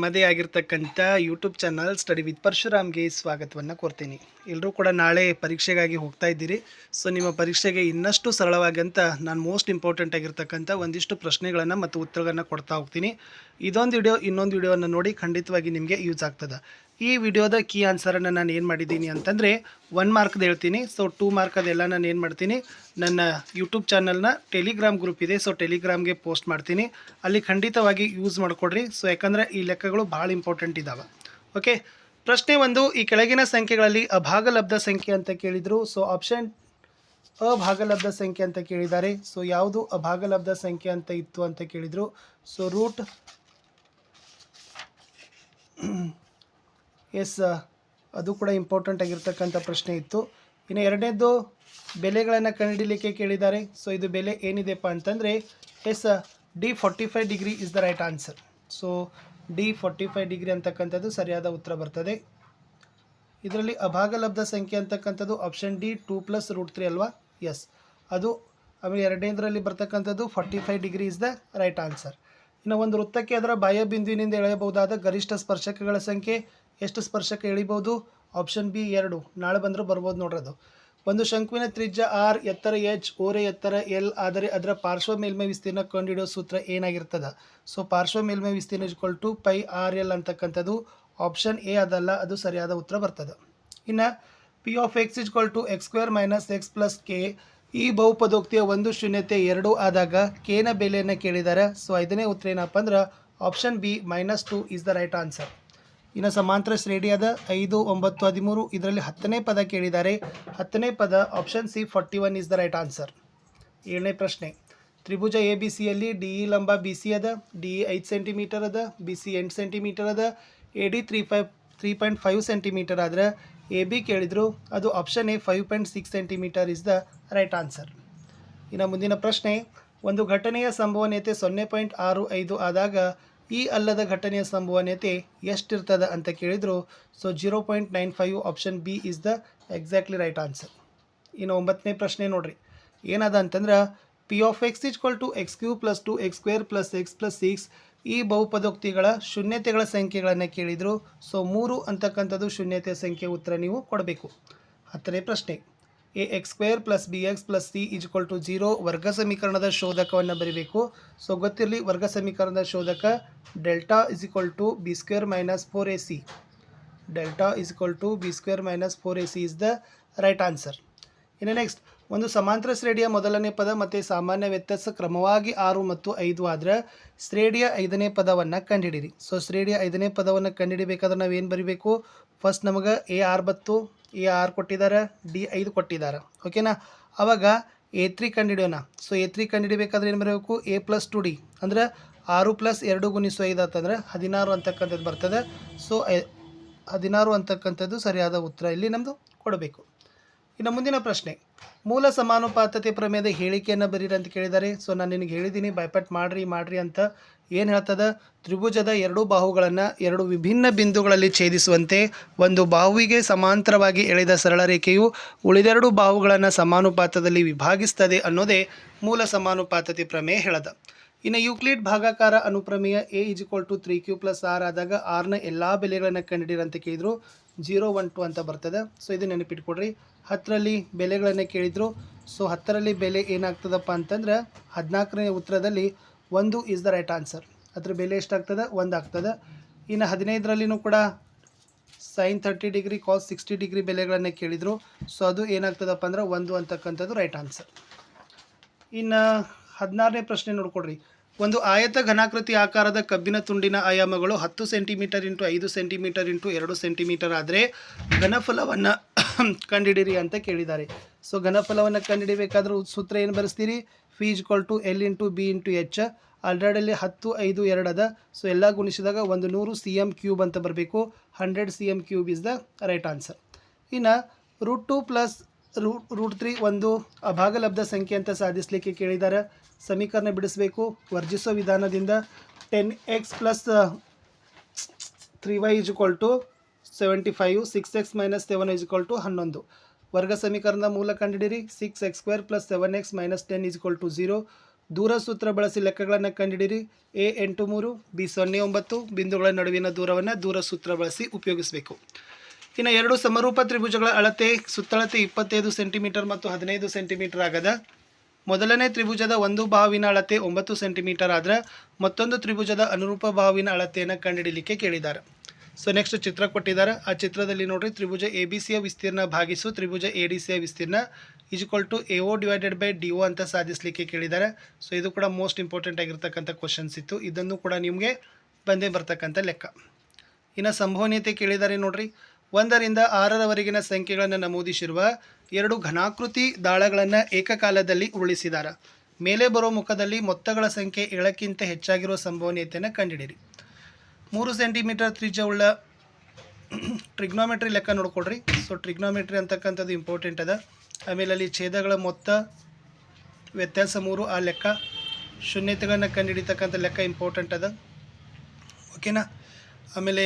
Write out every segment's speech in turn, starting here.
ನಮ್ಮದೇ ಆಗಿರ್ತಕ್ಕಂಥ YouTube channel study with ಪರಶುರಾಮ್ಗೆ ಸ್ವಾಗತವನ್ನು ಕೋರ್ತೀನಿ. ಎಲ್ಲರೂ ಕೂಡ ನಾಳೆ ಪರೀಕ್ಷೆಗಾಗಿ ಹೋಗ್ತಾ ಇದ್ದೀರಿ. ಸೊ ನಿಮ್ಮ ಪರೀಕ್ಷೆಗೆ ಇನ್ನಷ್ಟು ಸರಳವಾಗಿ ಅಂತ ನಾನು ಮೋಸ್ಟ್ ಇಂಪಾರ್ಟೆಂಟ್ ಆಗಿರ್ತಕ್ಕಂಥ ಒಂದಿಷ್ಟು ಪ್ರಶ್ನೆಗಳನ್ನು ಮತ್ತು ಉತ್ತರಗಳನ್ನು ಕೊಡ್ತಾ ಹೋಗ್ತೀನಿ. ಇದೊಂದು ವಿಡಿಯೋ, ಇನ್ನೊಂದು ವಿಡಿಯೋವನ್ನು ನೋಡಿ ಖಂಡಿತವಾಗಿ ನಿಮಗೆ ಯೂಸ್ ಆಗ್ತದೆ. ಈ ವಿಡಿಯೋದ ಕೀ ಆನ್ಸರನ್ನು ನಾನು ಏನು ಮಾಡಿದ್ದೀನಿ ಅಂತಂದರೆ ಒನ್ ಮಾರ್ಕ್ದು ಹೇಳ್ತೀನಿ. ಸೊ ಟೂ ಮಾರ್ಕ್ ಅದೆಲ್ಲ ನಾನು ಏನು ಮಾಡ್ತೀನಿ, ನನ್ನ ಯೂಟ್ಯೂಬ್ ಚಾನಲ್ನ ಟೆಲಿಗ್ರಾಮ್ ಗ್ರೂಪ್ ಇದೆ. ಸೊ ಟೆಲಿಗ್ರಾಮ್ಗೆ ಪೋಸ್ಟ್ ಮಾಡ್ತೀನಿ. ಅಲ್ಲಿ ಖಂಡಿತವಾಗಿ ಯೂಸ್ ಮಾಡಿಕೊಡ್ರಿ. ಸೊ ಯಾಕಂದರೆ ಈ ಲೆಕ್ಕಗಳು ಭಾಳ ಇಂಪಾರ್ಟೆಂಟ್ ಇದ್ದಾವೆ ಓಕೆ ಪ್ರಶ್ನೆ ಒಂದು, ಈ ಕೆಳಗಿನ ಸಂಖ್ಯೆಗಳಲ್ಲಿ ಅಭಾಗಲಬ್ಧ ಸಂಖ್ಯೆ ಅಂತ ಕೇಳಿದರು. ಸೊ ಆಪ್ಷನ್ ಅಭಾಗಲಬ್ಧ ಸಂಖ್ಯೆ ಅಂತ ಕೇಳಿದ್ದಾರೆ. ಸೊ ಯಾವುದು ಅಭಾಗಲಬ್ಧ ಸಂಖ್ಯೆ ಅಂತ ಇತ್ತು ಅಂತ ಕೇಳಿದರು? ಸೊ ರೂಟ್ ಎಸ್ ಅದು ಕೂಡ ಇಂಪಾರ್ಟೆಂಟ್ ಆಗಿರ್ತಕ್ಕಂಥ ಪ್ರಶ್ನೆ ಇತ್ತು. ಇನ್ನು ಎರಡನೇದು ಬೆಲೆಗಳನ್ನು ಕಂಡುಹಿಡಲಿಕ್ಕೆ ಕೇಳಿದ್ದಾರೆ. ಸೊ ಇದು ಬೆಲೆ ಏನಿದೆಪ್ಪ ಅಂತಂದರೆ, yes D forty five degree is the right answer so D forty five degree ಅಂತಕ್ಕಂಥದ್ದು ಸರಿಯಾದ ಉತ್ತರ ಬರ್ತದೆ. ಇದರಲ್ಲಿ ಅಭಾಗಲಬ್ಧ ಸಂಖ್ಯೆ ಅಂತಕ್ಕಂಥದ್ದು option D two plus root three ಅಲ್ವಾ? ಎಸ್ ಅದು ಆಮೇಲೆ ಎರಡನೇದರಲ್ಲಿ ಬರ್ತಕ್ಕಂಥದ್ದು forty five degree is the right answer ಇನ್ನು ಒಂದು ವೃತ್ತಕ್ಕೆ ಅದರ ಬಾಹ್ಯ ಬಿಂದುವಿನಿಂದ ಎಳೆಯಬಹುದಾದ ಗರಿಷ್ಠ ಸ್ಪರ್ಶಕಗಳ ಸಂಖ್ಯೆ ಎಷ್ಟು ಸ್ಪರ್ಶಕ ಎಳಿಬೋದು ಆಪ್ಷನ್ ಬಿ ಎರಡು. ನಾಳೆ ಬಂದರೂ ಬರ್ಬೋದು ನೋಡ್ರದು ಒಂದು ಶಂಕುವಿನ ತ್ರಿಜ್ಯ ಆರ್ ಎತ್ತರ ಎಚ್ ಓರೆ ಎತ್ತರ ಎಲ್ ಆದರೆ ಅದರ ಪಾರ್ಶ್ವ ಮೇಲ್ಮೈ ವಿಸ್ತೀರ್ಣ ಕಂಡುಹಿಡಿಯೋ ಸೂತ್ರ ಏನಾಗಿರ್ತದೆ? ಸೊ ಪಾರ್ಶ್ವ ಮೇಲ್ಮೈ ವಿಸ್ತೀರ್ಣ is equal to pi R L ಅಂತಕ್ಕಂಥದ್ದು. ಆಪ್ಷನ್ ಎ ಅದಲ್ಲ, ಅದು ಸರಿಯಾದ ಉತ್ತರ ಬರ್ತದೆ. ಇನ್ನು P of X is equal to X square minus X plus K ಈ ಬಹುಪದೋಕ್ತಿಯ ಒಂದು ಶೂನ್ಯತೆ ಎರಡು ಆದಾಗ ಕೇನ ಬೆಲೆಯನ್ನು ಕೇಳಿದ್ದಾರೆ ಸೊ ಐದನೇ ಉತ್ತರ ಏನಪ್ಪ ಅಂದ್ರೆ option B minus two is the right answer ಇನ್ನು ಸಮಾಂತರ ಶ್ರೇಣಿಯಾದ ಐದು, ಒಂಬತ್ತು, ಹದಿಮೂರು ಇದರಲ್ಲಿ ಹತ್ತನೇ ಪದ ಕೇಳಿದ್ದಾರೆ ಹತ್ತನೇ ಪದ option C forty one is the right answer ಏಳನೇ ಪ್ರಶ್ನೆ, ತ್ರಿಭುಜ ಎ ಬಿ ಸಿಯಲ್ಲಿ ಡಿ ಇ ಲಂಬ ಬಿ ಸಿ ಅದ ಡಿ ಇ ಐದು ಸೆಂಟಿಮೀಟರ್ ಅದ ಬಿ ಸಿ ಎಂಟು ಸೆಂಟಿಮೀಟರ್ ಅದ A D three five three point five centimetre ಆದರೆ ಎ ಬಿ ಕೇಳಿದರು, ಅದು option A five point six centimetre is the right answer ಇನ್ನು ಮುಂದಿನ ಪ್ರಶ್ನೆ, ಒಂದು ಘಟನೆಯ ಸಂಭವನೀಯತೆ ಸೊನ್ನೆ ಪಾಯಿಂಟ್ ಆರು ಐದು ಆದಾಗ ಈ ಅಲ್ಲದ ಘಟನೆಯ ಸಂಭವನೀಯತೆ ಎಷ್ಟಿರ್ತದೆ ಅಂತ ಕೇಳಿದರು so zero point nine five option B is the exactly right answer ಇನ್ನು ಒಂಬತ್ತನೇ ಪ್ರಶ್ನೆ ನೋಡಿರಿ, ಏನದ ಅಂತಂದ್ರೆ P of X is equal to X cube plus two X square plus X plus six ಈ ಬಹುಪದೋಕ್ತಿಗಳ ಶೂನ್ಯತೆಗಳ ಸಂಖ್ಯೆಗಳನ್ನು ಕೇಳಿದರು. ಸೊ ಮೂರು ಅಂತಕ್ಕಂಥದ್ದು ಶೂನ್ಯತೆ ಸಂಖ್ಯೆ ಉತ್ತರ ನೀವು ಕೊಡಬೇಕು. ಹತ್ತನೇ ಪ್ರಶ್ನೆ. A X square plus B X plus C is equal to zero ವರ್ಗ ಸಮೀಕರಣದ ಶೋಧಕವನ್ನು ಬರೀಬೇಕು. ಸೊ ಗೊತ್ತಿರಲಿ ವರ್ಗ ಸಮೀಕರಣದ ಶೋಧಕ delta is equal to B square minus four A C. Delta is equal to B square minus four A C is the right answer. ಇನ್ನು next ಒಂದು ಸಮಾಂತರ ಶ್ರೇಣಿಯ ಮೊದಲನೇ ಪದ ಮತ್ತು ಸಾಮಾನ್ಯ ವ್ಯತ್ಯಾಸ ಕ್ರಮವಾಗಿ ಆರು ಮತ್ತು ಐದು ಆದರೆ ಶ್ರೇಣಿಯ ಐದನೇ ಪದವನ್ನು ಕಂಡುಹಿಡಿರಿ ಸೊ ಶ್ರೇಣಿಯ ಐದನೇ ಪದವನ್ನು ಕಂಡುಹಿಡಿಬೇಕಾದ್ರೆ ಏನು ಬರೀಬೇಕು? ಫಸ್ಟ್ ನಮಗೆ ಎ ಆರ್ ಬತ್ತು ಎ ಆರ್ ಕೊಟ್ಟಿದ್ದಾರೆ ಡಿ ಐದು ಕೊಟ್ಟಿದ್ದಾರೆ ಓಕೆನಾ ಅವಾಗ ಎ ತ್ರೀ ಕಂಡುಹಿಡಿಯೋಣ ಸೊ ಎ ತ್ರೀ ಕಂಡುಹಿಡಿಬೇಕಾದ್ರೆ ಏನು ಬರಬೇಕು? ಎ ಪ್ಲಸ್ ಟು ಡಿ ಅಂದರೆ ಆರು ಪ್ಲಸ್ ಎರಡು ಗುಣಿಸು ಐದು ಅಂತಂದರೆ ಹದಿನಾರು ಅಂತಕ್ಕಂಥದ್ದು ಬರ್ತದೆ. ಸೊ ಹದಿನಾರು ಅಂತಕ್ಕಂಥದ್ದು ಸರಿಯಾದ ಉತ್ತರ ಇಲ್ಲಿ ನಮ್ಮದು ಕೊಡಬೇಕು. ಇನ್ನು ಮುಂದಿನ ಪ್ರಶ್ನೆ. ಮೂಲ ಸಮಾನುಪಾತತೆ ಪ್ರಮೇಯದ ಹೇಳಿಕೆಯನ್ನು ಬರೀರಿ ಅಂತ ಕೇಳಿದ್ದಾರೆ ಸೊ ನಾನು ನಿನಗೆ ಹೇಳಿದ್ದೀನಿ ಬೈಪಟ್ ಮಾಡ್ರಿ ಮಾಡ್ರಿ ಅಂತ ಏನು ಹೇಳ್ತದ? ತ್ರಿಭುಜದ ಎರಡು ಬಾಹುಗಳನ್ನು ಎರಡು ವಿಭಿನ್ನ ಬಿಂದುಗಳಲ್ಲಿ ಛೇದಿಸುವಂತೆ ಒಂದು ಬಾಹುವಿಗೆ ಸಮಾಂತರವಾಗಿ ಎಳೆದ ಸರಳ ರೇಖೆಯು ಉಳಿದೆರಡು ಬಾಹುಗಳನ್ನು ಸಮಾನುಪಾತದಲ್ಲಿ ವಿಭಾಗಿಸ್ತದೆ ಅನ್ನೋದೇ ಮೂಲ ಸಮಾನುಪಾತತೆ ಪ್ರಮೇಯ ಹೇಳದ. ಇನ್ನು ಯೂಕ್ಲಿಡ್ ಭಾಗಾಕಾರ ಅನುಪ್ರಮೇಯ A is equal to three Q plus R ಆದಾಗ ಆರ್ನ ಎಲ್ಲ ಬೆಲೆಗಳನ್ನು ಕಂಡಿಡೀರಂತ ಕೇಳಿದರು. ಜೀರೋ ಒನ್ ಟು ಅಂತ ಬರ್ತದೆ. ಸೊ ಇದು ನೆನಪಿಟ್ಕೊಡ್ರಿ ಹತ್ತರಲ್ಲಿ ಬೆಲೆಗಳನ್ನು ಕೇಳಿದರು. ಸೊ ಹತ್ತರಲ್ಲಿ ಬೆಲೆ ಏನಾಗ್ತದಪ್ಪ ಅಂತಂದ್ರೆ ಹದಿನಾಲ್ಕನೇ ಉತ್ತರದಲ್ಲಿ ಒಂದು ಇಸ್ ದ ರೈಟ್ ಆನ್ಸರ್ ಅದ್ರ ಬೆಲೆ ಎಷ್ಟಾಗ್ತದೆ? ಒಂದು ಆಗ್ತದೆ ಇನ್ನು ಹದಿನೈದರಲ್ಲಿನೂ ಕೂಡ sine thirty degree cos sixty degree ಬೆಲೆಗಳನ್ನು ಕೇಳಿದರು. ಸೊ ಅದು ಏನಾಗ್ತದಪ್ಪ ಅಂದ್ರೆ ಒಂದು ಅಂತಕ್ಕಂಥದ್ದು ರೈಟ್ ಆನ್ಸರ್ ಇನ್ನು ಹದಿನಾರನೇ ಪ್ರಶ್ನೆ ನೋಡ್ಕೊಡ್ರಿ ಒಂದು ಆಯತ ಘನಾಕೃತಿ ಆಕಾರದ ಕಬ್ಬಿನ ತುಂಡಿನ ಆಯಾಮಗಳು ಹತ್ತು ಸೆಂಟಿಮೀಟರ್ ಇಂಟು ಐದು ಸೆಂಟಿಮೀಟರ್ ಇಂಟು ಎರಡು ಸೆಂಟಿಮೀಟರ್ ಆದರೆ ಘನಫಲವನ್ನು ಕಂಡುಹಿಡಿರಿ ಅಂತ ಕೇಳಿದ್ದಾರೆ. ಸೊ ಘನಫಲವನ್ನು ಕಂಡುಹಿಡಿಬೇಕಾದ್ರೂ ಸೂತ್ರ ಏನು ಬರೆಸ್ತೀರಿ? V is equal to L into B into H ಆಲ್ರೆಡಲ್ಲಿ ಹತ್ತು, ಐದು, ಎರಡು ಅದ. ಸೊ ಎಲ್ಲ ಗುಣಿಸಿದಾಗ ಒಂದು ನೂರು ಸಿ ಎಂ ಕ್ಯೂಬ್ ಅಂತ ಬರಬೇಕು. Hundred C M cube is the right answer ಇನ್ನು root two plus root root three ಒಂದು ಅಭಾಗಲಬ್ಧ ಸಂಖ್ಯೆ ಅಂತ ಸಾಧಿಸಲಿಕ್ಕೆ ಕೇಳಿದ್ದಾರೆ ಸಮೀಕರಣ ಬಿಡಿಸಬೇಕು. ವರ್ಜಿಸೋ ವಿಧಾನದಿಂದ ten X plus three Y is equal to seventy five six X minus seven is equal to ಹನ್ನೊಂದು. ವರ್ಗ ಸಮೀಕರಣದ ಮೂಲ ಕಂಡುಹಿಡಿರಿ six X square plus seven X minus ten is equal to zero ದೂರ ಸೂತ್ರ ಬಳಸಿ ಲೆಕ್ಕಗಳನ್ನು ಕಂಡುಹಿಡಿರಿ ಎ ಎಂಟು ಮೂರು ಬಿ ಸೊನ್ನೆ ಒಂಬತ್ತು, ಬಿಂದುಗಳ ನಡುವಿನ ದೂರವನ್ನು ದೂರ ಸೂತ್ರ ಬಳಸಿ ಉಪಯೋಗಿಸಬೇಕು. ಇನ್ನು ಎರಡು ಸಮರೂಪ ತ್ರಿಭುಜಗಳ ಅಳತೆ ಸುತ್ತಳತೆ ಇಪ್ಪತ್ತೈದು ಸೆಂಟಿಮೀಟರ್ ಮತ್ತು ಹದಿನೈದು ಸೆಂಟಿಮೀಟರ್ ಆಗದ ಮೊದಲನೇ ತ್ರಿಭುಜದ ಒಂದು ಬಾವಿನ ಅಳತೆ ಒಂಬತ್ತು ಸೆಂಟಿಮೀಟರ್ ಆದ್ರೆ ಮತ್ತೊಂದು ತ್ರಿಭುಜದ ಅನುರೂಪ ಬಾವಿನ ಅಳತೆಯನ್ನು ಕಂಡುಹಿಡಿಯಲಿಕ್ಕೆ ಕೇಳಿದ್ದಾರೆ. ಸೊ ನೆಕ್ಸ್ಟ್ ಚಿತ್ರ ಕೊಟ್ಟಿದ್ದಾರೆ. ಆ ಚಿತ್ರದಲ್ಲಿ ನೋಡ್ರಿ, ತ್ರಿಭುಜ ಎ ಬಿ ಸಿಯ ವಿಸ್ತೀರ್ಣ ಭಾಗಿಸು, ತ್ರಿಭುಜ ಎ ಡಿ ಸಿಯ ವಿಸ್ತೀರ್ಣ equal to A O divided by D O ಅಂತ ಸಾಧಿಸಲಿಕ್ಕೆ ಕೇಳಿದ್ದಾರೆ. ಸೊ ಇದು ಕೂಡ ಮೋಸ್ಟ್ ಇಂಪಾರ್ಟೆಂಟ್ ಆಗಿರ್ತಕ್ಕಂಥ ಕ್ವಶನ್ಸ್ ಇತ್ತು. ಇದನ್ನು ಕೂಡ ನಿಮಗೆ ಬಂದೇ ಬರ್ತಕ್ಕಂಥ ಲೆಕ್ಕ. ಇನ್ನು ಸಂಭವನೀಯತೆ ಕೇಳಿದ್ದಾರೆ ನೋಡ್ರಿ, ಒಂದರಿಂದ ಆರರವರೆಗಿನ ಸಂಖ್ಯೆಗಳನ್ನು ನಮೂದಿಸಿರುವ ಎರಡು ಘನಾಕೃತಿ ದಾಳಗಳನ್ನು ಏಕಕಾಲದಲ್ಲಿ ಉರುಳಿಸಿದ್ದಾರೆ ಮೇಲೆ ಬರೋ ಮುಖದಲ್ಲಿ ಮೊತ್ತಗಳ ಸಂಖ್ಯೆ ಏಳಕ್ಕಿಂತ ಹೆಚ್ಚಾಗಿರುವ ಸಂಭವನೀಯತೆಯನ್ನು ಕಂಡುಹಿಡಿಯಿರಿ ಮೂರು ಸೆಂಟಿಮೀಟರ್ ತ್ರಿಜ್ಯವುಳ್ಳ ಟ್ರಿಗ್ನೋಮೆಟ್ರಿ ಲೆಕ್ಕ ನೋಡ್ಕೊಳ್ರಿ. ಸೊ ಟ್ರಿಗ್ನೋಮೆಟ್ರಿ ಅಂತಕ್ಕಂಥದ್ದು ಇಂಪಾರ್ಟೆಂಟ್ ಅದ. ಆಮೇಲೆ ಅಲ್ಲಿ ಛೇದಗಳ ಮೊತ್ತ, ವ್ಯತ್ಯಾಸ ಮೂರು, ಆ ಲೆಕ್ಕ. ಶೂನ್ಯತೆಗಳನ್ನು ಕಂಡುಹಿಡಿತಕ್ಕಂಥ ಲೆಕ್ಕ ಇಂಪಾರ್ಟೆಂಟ್ ಅದ. ಓಕೆನಾ ಆಮೇಲೆ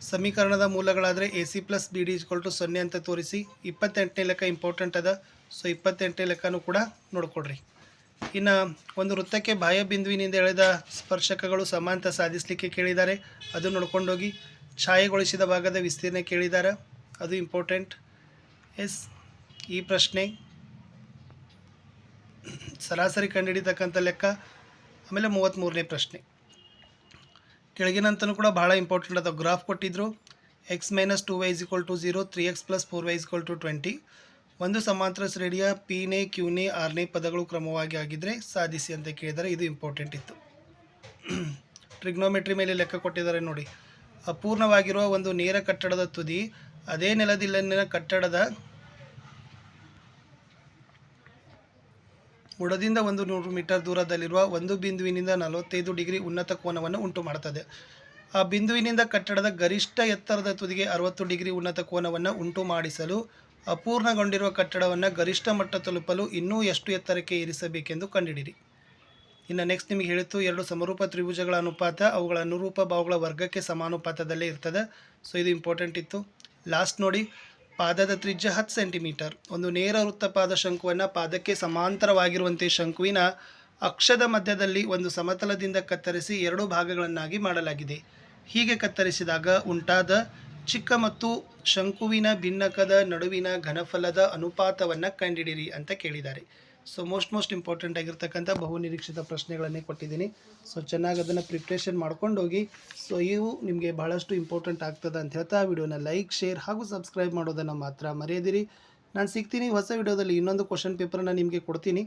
ಸಮೀಕರಣದ ಮೂಲಗಳಾದರೆ A C plus B D is equal to ಸೊನ್ನೆ ಅಂತ ತೋರಿಸಿ ಇಪ್ಪತ್ತೆಂಟನೇ ಲೆಕ್ಕ ಇಂಪಾರ್ಟೆಂಟ್ ಅದ. ಸೊ, ಇಪ್ಪತ್ತೆಂಟನೇ ಲೆಕ್ಕನೂ ಕೂಡ ನೋಡ್ಕೊಡ್ರಿ. ಇನ್ನು ಒಂದು ವೃತ್ತಕ್ಕೆ ಬಾಹ್ಯ ಬಿಂದುವಿನಿಂದ ಎಳೆದ ಸ್ಪರ್ಶಕಗಳು ಸಮಾಂತ ಸಾಧಿಸಲಿಕ್ಕೆ ಕೇಳಿದ್ದಾರೆ. ಅದು ನೋಡ್ಕೊಂಡೋಗಿ ಛಾಯೆಗೊಳಿಸಿದ ಭಾಗದ ವಿಸ್ತೀರ್ಣ ಕೇಳಿದ್ದಾರೆ ಅದು ಇಂಪಾರ್ಟೆಂಟ್. ಎಸ್, ಈ ಪ್ರಶ್ನೆ. ಸರಾಸರಿ ಕಂಡುಹಿಡಿತಕ್ಕಂಥ ಲೆಕ್ಕ. ಆಮೇಲೆ ಮೂವತ್ತ್ಮೂರನೇ ಪ್ರಶ್ನೆ. ಕೆಳಗಿನಂತನೂ ಕೂಡ ಭಾಳ ಇಂಪಾರ್ಟೆಂಟ್ ಅದ ಗ್ರಾಫ್ ಕೊಟ್ಟಿದ್ರು. X minus two Y is equal to zero three X plus four Y is equal to twenty ಒಂದು ಸಮಾಂತರ ಶ್ರೇಣಿಯ ಪಿನೇ ಕ್ಯೂನೇ ಆರನೇ ಪದಗಳು ಕ್ರಮವಾಗಿ ಆಗಿದ್ದರೆ ಸಾಧಿಸಿ ಅಂತ ಕೇಳಿದರೆ ಇದು ಇಂಪಾರ್ಟೆಂಟ್ ಇತ್ತು. ಟ್ರಿಗ್ನೋಮೆಟ್ರಿ ಮೇಲೆ ಲೆಕ್ಕ ಕೊಟ್ಟಿದ್ದಾರೆ ನೋಡಿ. ಅಪೂರ್ಣವಾಗಿರುವ ಒಂದು ನೇರ ಕಟ್ಟಡದ ತುದಿ, ಅದೇ ನೆಲದಿಲ್ಲಿನ ಕಟ್ಟಡದ ಬುಡದಿಂದ ಒಂದು ನೂರು ಮೀಟರ್ ದೂರದಲ್ಲಿರುವ ಒಂದು ಬಿಂದುವಿನಿಂದ ನಲವತ್ತೈದು ಡಿಗ್ರಿ ಉನ್ನತ ಕೋನವನ್ನು ಉಂಟು ಮಾಡುತ್ತದೆ. ಆ ಬಿಂದುವಿನಿಂದ ಕಟ್ಟಡದ ಗರಿಷ್ಠ ಎತ್ತರದ ತುದಿಗೆ ಅರವತ್ತು ಡಿಗ್ರಿ ಉನ್ನತ ಕೋನವನ್ನು ಉಂಟು ಮಾಡಿಸಲು ಅಪೂರ್ಣಗೊಂಡಿರುವ ಕಟ್ಟಡವನ್ನು ಗರಿಷ್ಠ ಮಟ್ಟ ತಲುಪಲು ಇನ್ನೂ ಎಷ್ಟು ಎತ್ತರಕ್ಕೆ ಏರಿಸಬೇಕೆಂದು ಕಂಡುಹಿಡಿಯಿರಿ. ಇನ್ನು ನೆಕ್ಸ್ಟ್ ನಿಮಗೆ ಹೇಳಿತು ಎರಡು ಸಮರೂಪ ತ್ರಿಭುಜಗಳ ಅನುಪಾತ, ಅವುಗಳ ಅನುರೂಪ ಬಾಹುಗಳ ವರ್ಗಕ್ಕೆ ಸಮಾನುಪಾತದಲ್ಲೇ ಇರ್ತದೆ. ಸೊ ಇದು ಇಂಪಾರ್ಟೆಂಟ್ ಇತ್ತು. ಲಾಸ್ಟ್ ನೋಡಿ ಪಾದದ ತ್ರಿಜ್ಯ ಹತ್ತು ಸೆಂಟಿಮೀಟರ್. ಒಂದು ನೇರ ವೃತ್ತಪಾದ ಶಂಕುವನ್ನು ಪಾದಕ್ಕೆ ಸಮಾಂತರವಾಗಿರುವಂತೆ ಶಂಕುವಿನ ಅಕ್ಷದ ಮಧ್ಯದಲ್ಲಿ ಒಂದು ಸಮತಲದಿಂದ ಕತ್ತರಿಸಿ ಎರಡು ಭಾಗಗಳನ್ನಾಗಿ ಮಾಡಲಾಗಿದೆ. ಹೀಗೆ ಕತ್ತರಿಸಿದಾಗ ಉಂಟಾದ ಚಿಕ್ಕ ಮತ್ತು ಶಂಕುವಿನ ಭಿನ್ನಕದ ನಡುವಿನ ಘನಫಲದ ಅನುಪಾತವನ್ನು ಕಂಡಿಡಿರಿ ಅಂತ ಕೇಳಿದ್ದಾರೆ. ಸೊ ಮೋಸ್ಟ್ ಮೋಸ್ಟ್ ಇಂಪಾರ್ಟೆಂಟ್ ಆಗಿರ್ತಕ್ಕಂಥ ಬಹು ನಿರೀಕ್ಷಿತ ಪ್ರಶ್ನೆಗಳನ್ನೇ ಕೊಟ್ಟಿದ್ದೀನಿ. ಸೊ ಚೆನ್ನಾಗಿ ಅದನ್ನು ಪ್ರಿಪ್ರೇಷನ್ ಮಾಡ್ಕೊಂಡು ಹೋಗಿ. ಸೊ ಇವು ನಿಮಗೆ ಬಹಳಷ್ಟು ಇಂಪಾರ್ಟೆಂಟ್ ಆಗ್ತದೆ ಅಂತ ಹೇಳ್ತಾ ವಿಡಿಯೋನ ಲೈಕ್ ಶೇರ್ ಹಾಗೂ ಸಬ್ಸ್ಕ್ರೈಬ್ ಮಾಡೋದನ್ನು ಮಾತ್ರ ಮರೆಯದಿರಿ. ನಾನು ಸಿಗ್ತೀನಿ ಹೊಸ ವಿಡಿಯೋದಲ್ಲಿ ಇನ್ನೊಂದು ಕ್ವಶನ್ ಪೇಪರನ್ನು ನಿಮಗೆ ಕೊಡ್ತೀನಿ.